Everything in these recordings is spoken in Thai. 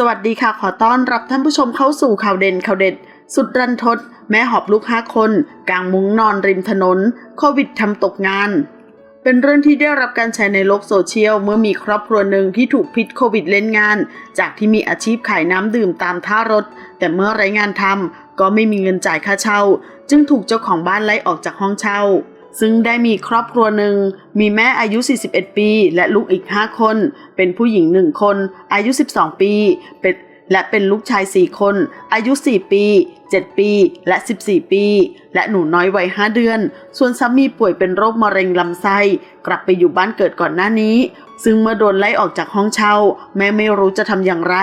สวัสดีค่ะขอต้อนรับท่านผู้ชมเข้าสู่ข่าวเด่นข่าวเด็ด สุดรันทด แม่หอบลูกห้าคน กลางมุ้งนอนริมถนน โควิดทำตกงาน เป็นเรื่องที่ได้รับการแชร์ในโลกโซเชียล เมื่อมีครอบครัวหนึ่งที่ถูกพิษโควิดเล่นงาน จากที่มีอาชีพขายน้ำดื่มตามท่ารถ แต่เมื่อไรงานทำก็ไม่มีเงินจ่ายค่าเช่า จึงถูกเจ้าของบ้านไล่ออกจากห้องเช่า ซึ่งได้มีครอบครัวหนึ่ง มีแม่อายุ 41 ปี และลูกอีก 5 คน เป็นผู้หญิง 1 คน อายุ 12 ปีเป็นและเป็นลูกชาย 4 คน อายุ 4 ปี 7 ปี และ 14 ปี และหนูน้อยวัย 5 เดือน ส่วนสามีป่วยเป็นโรคมะเร็งลำไส้ กลับไปอยู่บ้านเกิดก่อนหน้านี้ ซึ่งเมื่อโดนไล่ออกจากห้องเช่า แม่ไม่รู้จะทำอย่างไร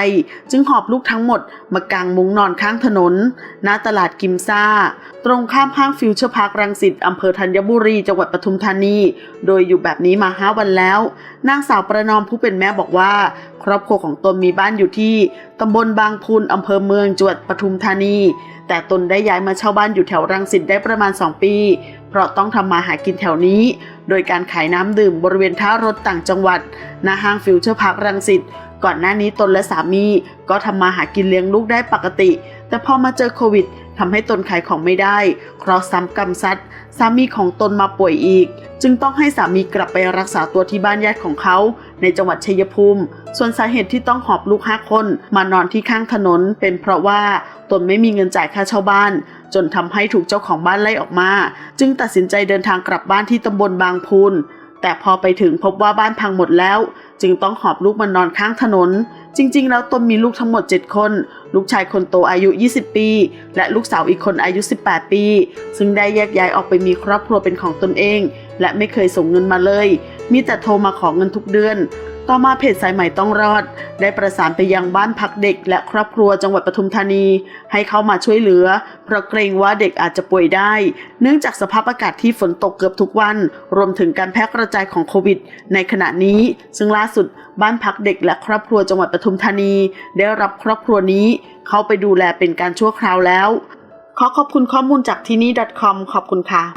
จึงหอบลูกทั้งหมด มากางมุ้งนอนข้างถนน หน้าตลาดกิมซ่า ตรงข้ามห้างฟิวเจอร์พาร์ครังสิตอำเภอธัญบุรีจังหวัดปทุมธานี โดยอยู่แบบนี้มาห้าวันแล้ว นางสาวประนอมผู้เป็นแม่บอกว่า ครอบครัวของตนมีบ้านอยู่ที่ตำบลบางพูนอำเภอเมืองจังหวัดปทุมธานี แต่ตนได้ย้ายมาเช่าบ้านอยู่แถวรังสิตได้ประมาณ 2 ปี เพราะต้องทำมาหากินแถวนี้ โดยการขายน้ำดื่มบริเวณท่ารถต่างจังหวัดณห้างฟิวเจอร์พาร์ครังสิตก่อนหน้านี้ตนและสามี ก็ทำมาหากินเลี้ยงลูกได้ปกติ แต่พอมาเจอโควิดทำให้ตนขายของไม่ได้ เพราะซ้ำกรรมซัดสามีของตนมาป่วยอีก จึงต้องให้สามีกลับไปรักษาตัวที่บ้านญาติของเขา ในจังหวัดชัยภูมิ ส่วนสาเหตุที่ต้องหอบลูกห้าคน มานอนที่ข้างถนน เป็นเพราะว่าตนไม่มีเงินจ่ายค่าเช่าบ้าน จนทำให้ถูกเจ้าของบ้านไล่ออกมา จึงตัดสินใจเดินทางกลับบ้านที่ตำบลบางพูนแต่พอไปถึงพบว่าบ้านพังหมดแล้ว จึงต้องหอบลูกมานอนข้างถนน จริง ๆ แล้วตนมีลูกทั้งหมด 7 คน ลูกชายคนโตอายุ 20 ปี และลูกสาวอีกคนอายุ 18 ปี ซึ่งได้แยกย้ายออกไปมีครอบครัวเป็นของตนเอง และไม่เคยส่งเงินมาเลย มีแต่โทรมาขอเงินทุกเดือน ต่อมาเพจสายใหม่ต้องรอด ได้ประสานไปยังบ้านพักเด็ก และครอบครัวจังหวัดปทุมธานี ให้เข้ามาช่วยเหลือ เพราะเกรงว่าเด็กอาจจะป่วยได้ เนื่องจากสภาพอากาศที่ฝนตกเกือบทุกวัน รวมถึงการแพร่กระจายของโควิด ในขณะนี้ ซึ่งล่าสุดบ้านพักเด็กและครอบครัวจังหวัดปทุมธานี ได้รับครอบครัวนี้ เข้าไปดูแลเป็นการชั่วคราวแล้ว ขอขอบคุณข้อมูลจากที่นี่ .com ขอบคุณค่ะ